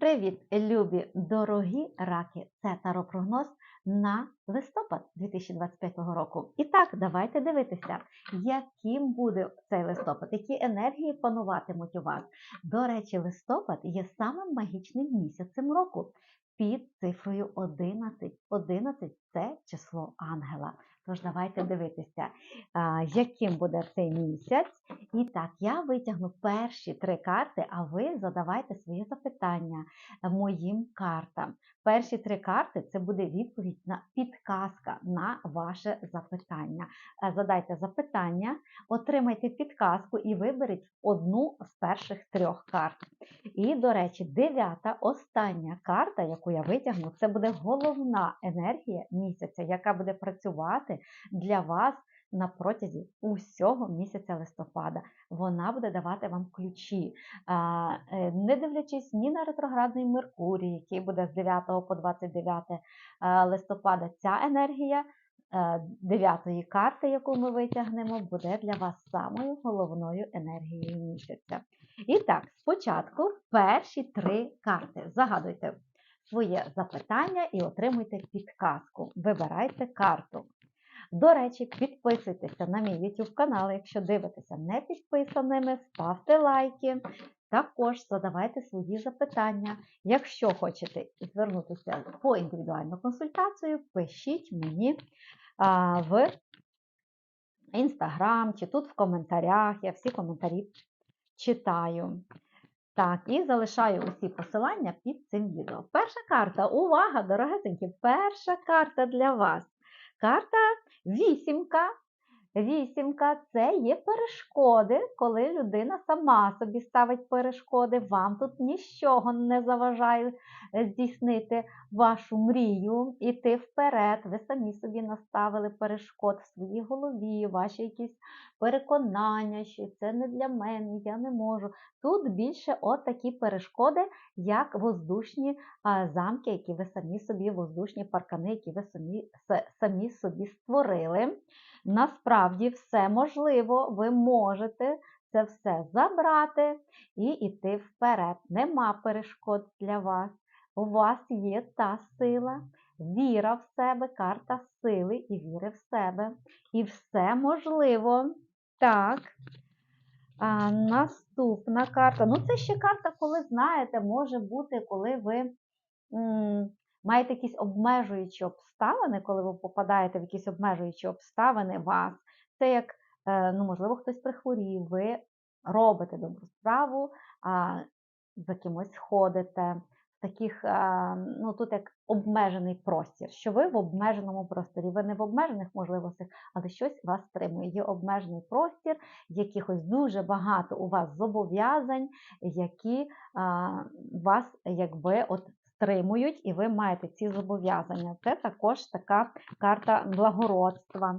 Привіт, любі дорогі раки! Це таропрогноз на листопад 2025 року. І так, давайте дивитися, яким буде цей листопад, які енергії пануватимуть у вас. До речі, листопад є самим магічним місяцем року під цифрою 11. 11 – це число ангела. Тож давайте дивитися, яким буде цей місяць. І так, я витягну перші три карти, а ви задавайте свої запитання моїм картам. Перші три карти це буде відповідь на підказка на ваше запитання. Е, Задайте запитання, отримайте підказку і виберіть одну з перших трьох карт. І, до речі, дев'ята, остання карта, яку я витягну, це буде головна енергія місяця, яка буде працювати для вас на протязі усього місяця листопада. Вона буде давати вам ключі, е, не дивлячись ні на ретроградний Меркурій, який буде з 9 по 29 е, листопада. Ця енергія е, дев'ятої карти, яку ми витягнемо, буде для вас самою головною енергією місяця. І так, спочатку перші три карти. Загадуйте своє запитання і отримуйте підказку. Вибирайте карту. До речі, підписуйтеся на мій YouTube канал, якщо дивитеся не підписаними, ставте лайки. Також задавайте свої запитання. Якщо хочете звернутися по індивідуальну консультацію, пишіть мені в інстаграм чи тут в коментарях. Я всі коментарі читаю. Так, і залишаю усі посилання під цим відео. Перша карта. Увага, дорогесенькі! Перша карта для вас. Карта вісімка. Вісімка це є перешкоди, коли людина сама собі ставить перешкоди. Вам тут нічого не заважає здійснити вашу мрію, іти вперед. Ви самі собі наставили перешкод в своїй голові, ваші якісь переконання, що це не для мене, я не можу. Тут більше от такі перешкоди, як воздушні замки, які ви самі собі, воздушні паркани, які ви самі, самі собі створили. Насправді все можливо, ви можете це все забрати і йти вперед. Нема перешкод для вас. У вас є та сила, віра в себе, карта сили і віри в себе. І все можливо. Так. А, наступна карта. Ну, це ще карта, коли знаєте, може бути, коли ви маєте якісь обмежуючі обставини, коли ви попадаєте в якісь обмежуючі обставини вас. Це як, е, ну, можливо, хтось прихворів, ви робите добру справу, за кимось ходите. Таких, ну, тут як обмежений простір, що ви в обмеженому просторі. Ви не в обмежених можливостях, але щось вас стримує. Є обмежений простір, якихось дуже багато у вас зобов'язань, які вас якби от стримують, і ви маєте ці зобов'язання. Це також така карта благородства.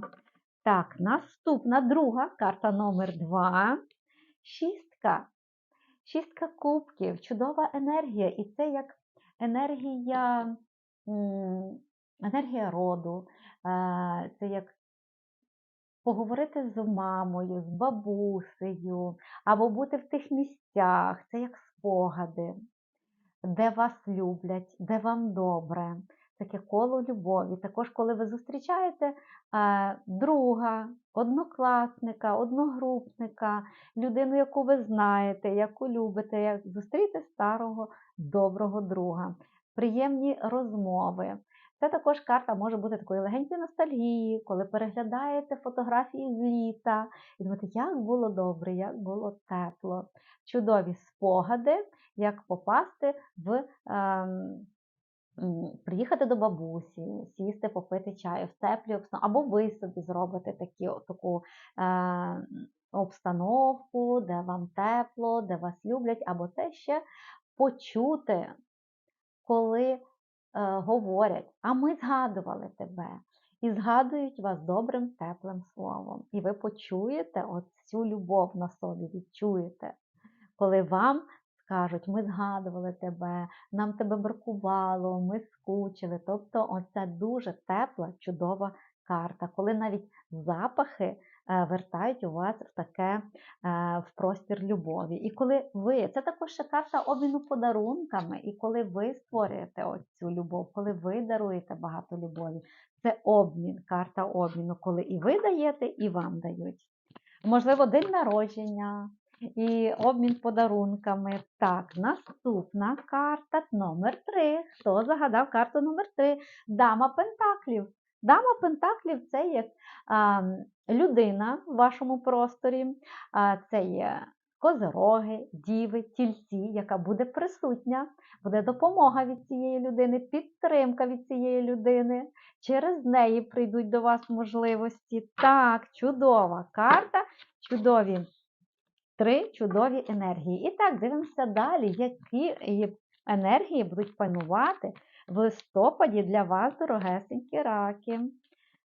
Так, наступна друга карта номер два. Шістка. Шістка кубків, чудова енергія. І це як енергія, енергія роду, е, це як поговорити з мамою, з бабусею, або бути в тих місцях, це як спогади, де вас люблять, де вам добре. Таке коло любові. Також, коли ви зустрічаєте е, друга, однокласника, одногрупника, людину, яку ви знаєте, яку любите, як зустріти старого доброго друга, приємні розмови. Це також карта може бути такої легенької ностальгії, коли переглядаєте фотографії з літа і думаєте, як було добре, як було тепло. Чудові спогади, як попасти в. ем, Приїхати до бабусі, сісти, попити чаю в теплі обстановці, або ви собі зробите такі, таку е, обстановку, де вам тепло, де вас люблять, або те ще почути, коли говорять, а ми згадували тебе. І згадують вас добрим, теплим словом. І ви почуєте от цю любов на собі, відчуєте, коли вам скажуть, ми згадували тебе, нам тебе бракувало, ми скучили. Тобто, оця дуже тепла, чудова карта, коли навіть запахи е, вертають у вас в таке е, в простір любові. І коли ви, це також ще карта обміну подарунками, і коли ви створюєте цю любов, коли ви даруєте багато любові, це обмін, карта обміну, коли і ви даєте, і вам дають. Можливо, день народження і обмін подарунками. Так, наступна карта номер 3. Хто загадав карту номер 3? Дама Пентаклів. Дама Пентаклів це а, людина в вашому просторі, це є козероги, діви, тільці, яка буде присутня, буде допомога від цієї людини, підтримка від цієї людини. Через неї прийдуть до вас можливості. Так, чудова карта, чудові три чудові енергії. І так, дивимося далі, які енергії будуть панувати в листопаді для вас, дорогесенькі раки.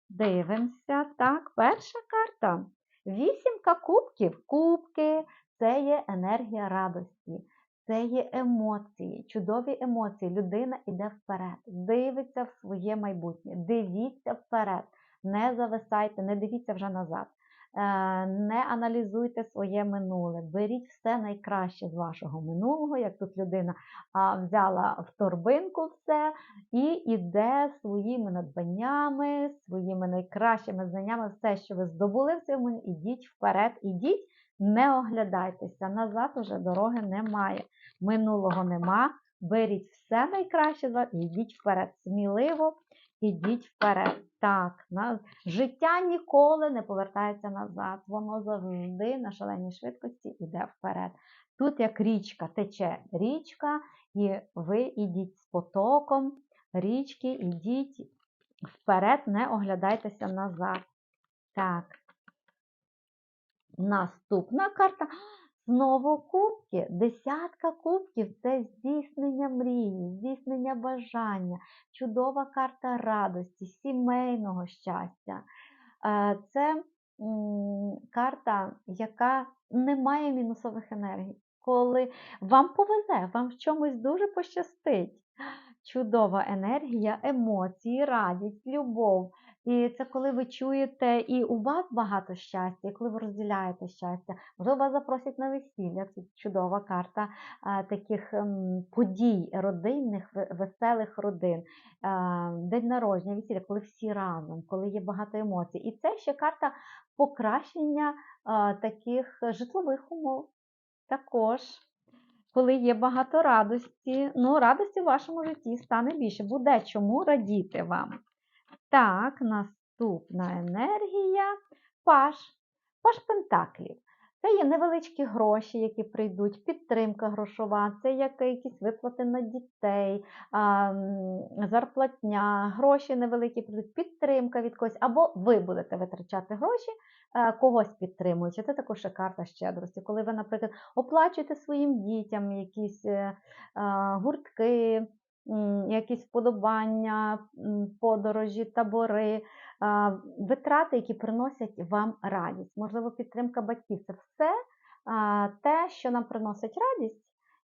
Дивимося. Так, перша карта. Вісімка кубків. Кубки це є енергія радості, це є емоції, чудові емоції. Людина йде вперед, дивиться в своє майбутнє. Дивіться вперед. Не зависайте, не дивіться вже назад. Е, не аналізуйте своє минуле, беріть все найкраще з вашого минулого, як тут людина взяла в торбинку все і йде своїми надбаннями, своїми найкращими знаннями, все, що ви здобули в цьому, ідіть вперед, ідіть, не оглядайтеся. Назад уже дороги немає. Минулого нема. Беріть все найкраще і йдіть вперед. Сміливо ідіть вперед. Так, на... життя ніколи не повертається назад, воно завжди на шаленій швидкості йде вперед. Тут як річка тече річка, і ви йдіть з потоком річки, ідіть вперед, не оглядайтеся назад. Так. Наступна карта. Знову кубки, десятка кубків це здійснення мрії, здійснення бажання, чудова карта радості, сімейного щастя. Е, це карта, яка не має мінусових енергій. Коли вам повезе, вам в чомусь дуже пощастить. Чудова енергія, емоції, радість, любов. І це коли ви чуєте, і у вас багато щастя, коли ви розділяєте щастя, можливо, вас запросять на весілля. Це чудова карта таких ем, подій, родинних, веселих родин, день народження, весілля, коли всі разом, коли є багато емоцій. І це ще карта покращення таких житлових умов. Також. Коли є багато радості, ну, радості в вашому житті стане більше. Буде чому радіти вам. Так, наступна енергія паш, паш пентаклів. Це є невеличкі гроші, які прийдуть, підтримка грошова, це якісь виплати на дітей, зарплатня, гроші невеликі прийдуть, підтримка від когось, або ви будете витрачати гроші, когось підтримуючи. Це також карта щедрості. Коли ви, наприклад, оплачуєте своїм дітям якісь е, гуртки якісь вподобання, подорожі, табори, витрати, які приносять вам радість. Можливо, підтримка батьків це все те, що нам приносить радість.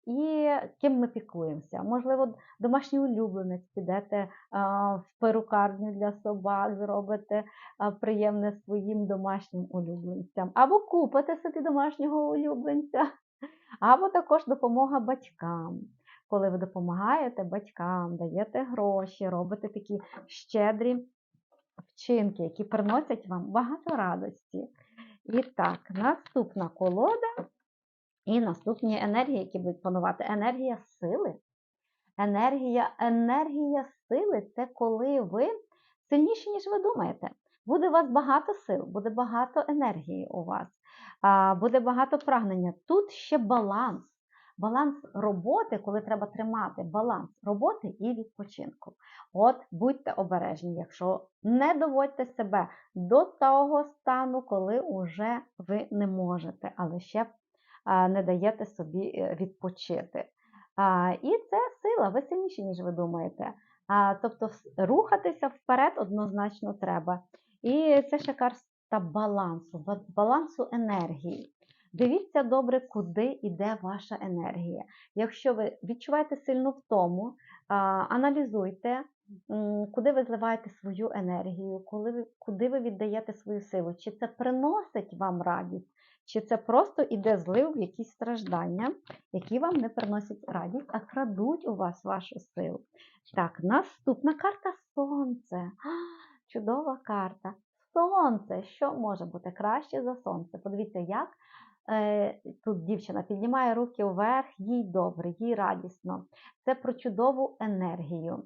І ким ми піклуємося. Можливо, домашній улюбленець підете в перукарню для собак, зробите приємне своїм домашнім улюбленцям, або купите собі домашнього улюбленця, або також допомога батькам коли ви допомагаєте батькам, даєте гроші, робите такі щедрі вчинки, які приносять вам багато радості. І так, наступна колода і наступні енергії, які будуть панувати. Енергія сили. Енергія, енергія сили це коли ви сильніші, ніж ви думаєте. Буде у вас багато сил, буде багато енергії у вас, буде багато прагнення. Тут ще баланс. Баланс роботи, коли треба тримати баланс роботи і відпочинку. От будьте обережні, якщо не доводьте себе до того стану, коли вже ви не можете, але ще не даєте собі е, відпочити. І це сила, ви сильніші, ніж ви думаєте. Тобто рухатися вперед однозначно треба. І це ще карта балансу, балансу енергії. Дивіться добре, куди йде ваша енергія. Якщо ви відчуваєте сильну втому, аналізуйте, куди ви зливаєте свою енергію, куди ви віддаєте свою силу. Чи це приносить вам радість, чи це просто іде злив в якісь страждання, які вам не приносять радість, а крадуть у вас вашу силу. Так, наступна карта Сонце. Чудова карта. Сонце. Що може бути краще за сонце? Подивіться, як тут дівчина піднімає руки вверх, їй добре, їй радісно. Це про чудову енергію,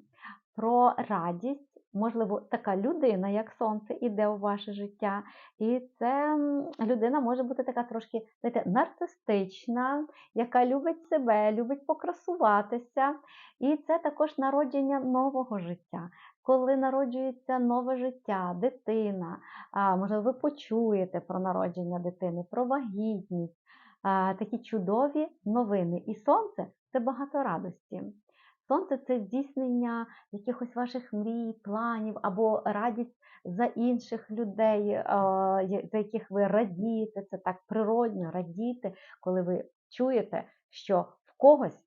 про радість. Можливо, така людина, як сонце, іде у ваше життя. І це людина може бути така трошки знаєте, нарцистична, яка любить себе, любить покрасуватися. І це також народження нового життя. Коли народжується нове життя, дитина, можливо, ви почуєте про народження дитини, про вагітність, такі чудові новини. І сонце це багато радості. Сонце це здійснення якихось ваших мрій, планів або радість за інших людей, за яких ви радієте. Це так природньо радіти, коли ви чуєте, що в когось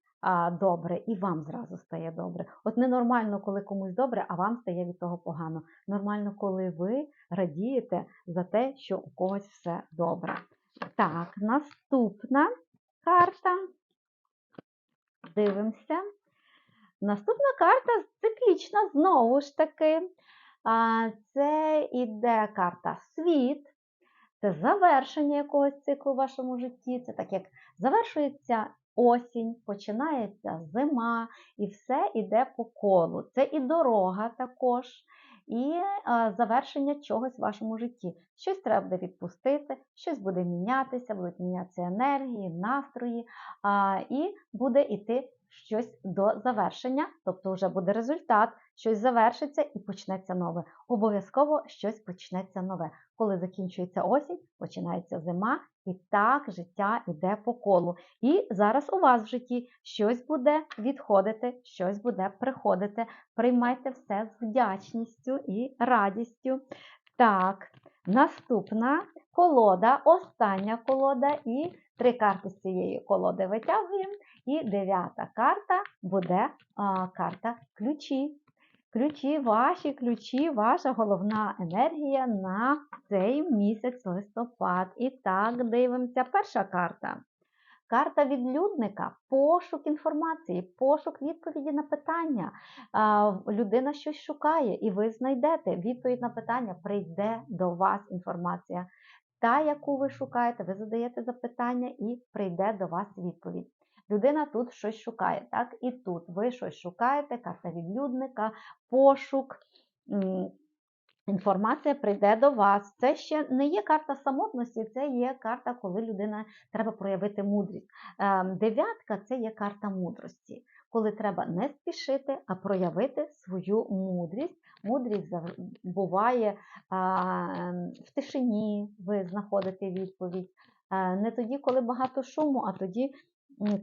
добре, і вам зразу стає добре. От ненормально, коли комусь добре, а вам стає від того погано. Нормально, коли ви радієте за те, що у когось все добре. Так, наступна карта. Дивимося. Наступна карта циклічна, знову ж таки. Це іде карта світ, це завершення якогось циклу в вашому житті. Це так як завершується осінь, починається зима, і все йде по колу. Це і дорога також, і е, завершення чогось в вашому житті. Щось треба буде відпустити, щось буде мінятися, будуть мінятися енергії, настрої, і буде йти щось до завершення, тобто вже буде результат, щось завершиться і почнеться нове. Обов'язково щось почнеться нове. Коли закінчується осінь, починається зима, і так життя йде по колу. І зараз у вас в житті щось буде відходити, щось буде приходити. Приймайте все з вдячністю і радістю. Так, наступна колода, остання колода, і три карти з цієї колоди витягуємо. І дев'ята карта буде а, карта ключі. Ключі, ваші ключі, ваша головна енергія на цей місяць листопад. І так, дивимося. Перша карта. Карта відлюдника, пошук інформації, пошук відповіді на питання. Людина щось шукає, і ви знайдете відповідь на питання, прийде до вас інформація. Та, яку ви шукаєте, ви задаєте запитання і прийде до вас відповідь. Людина тут щось шукає, так? І тут ви щось шукаєте, карта відлюдника, пошук. Інформація прийде до вас. Це ще не є карта самотності, це є карта, коли людина треба проявити мудрість. Ем, Дев'ятка це є карта мудрості, коли треба не спішити, а проявити свою мудрість. Мудрість буває ем, в тишині, ви знаходите відповідь. Е, Не тоді, коли багато шуму, а тоді,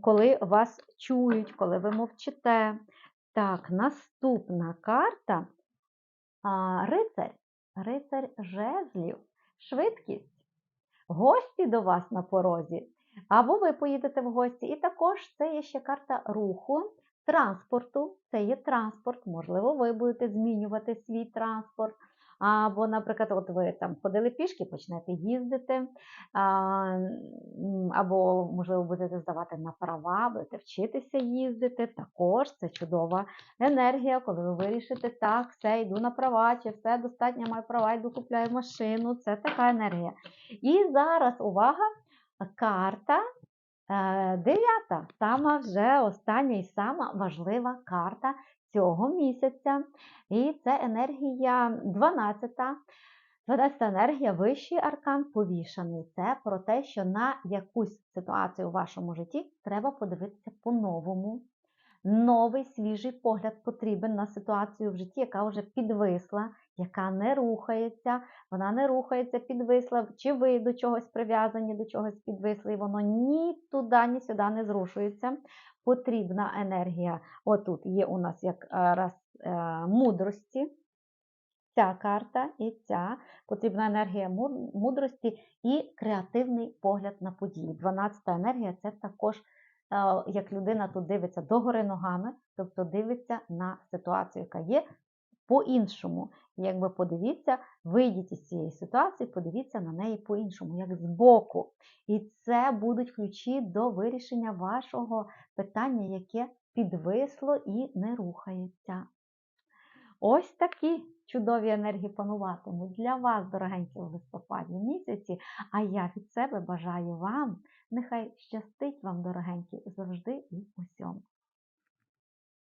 коли вас чують, коли ви мовчите. Так, наступна карта. А, рицарь, рицарь жезлів, швидкість, гості до вас на порозі, або ви поїдете в гості. І також це є ще карта руху, транспорту, це є транспорт, можливо, ви будете змінювати свій транспорт. Або, наприклад, от ви там ходили пішки, почнете їздити, або, можливо, будете здавати на права, будете вчитися їздити. Також це чудова енергія, коли ви вирішите, так, все, йду на права, чи все достатньо, маю права, йду купляю машину. Це така енергія. І зараз увага, карта е, дев'ята, сама вже остання і сама важлива карта цього місяця. І це енергія 12. 12 енергія, вищий аркан повішаний. Це про те, що на якусь ситуацію у вашому житті треба подивитися по-новому. Новий свіжий погляд потрібен на ситуацію в житті, яка вже підвисла, яка не рухається, вона не рухається, підвисла, чи ви до чогось прив'язані, до чогось підвисли, і воно ні туди, ні сюди не зрушується. Потрібна енергія. Отут є у нас як е, е, мудрості, ця карта і ця потрібна енергія мудрості і креативний погляд на події. 12-та енергія це також, як людина тут дивиться догори ногами, тобто дивиться на ситуацію, яка є по-іншому. Якби подивіться, вийдіть із цієї ситуації, подивіться на неї по-іншому, як збоку. І це будуть ключі до вирішення вашого питання, яке підвисло і не рухається. Ось такі чудові енергії пануватимуть для вас, дорогенькі, у листопаді місяці. А я від себе бажаю вам, нехай щастить вам, дорогенькі, завжди і усьому.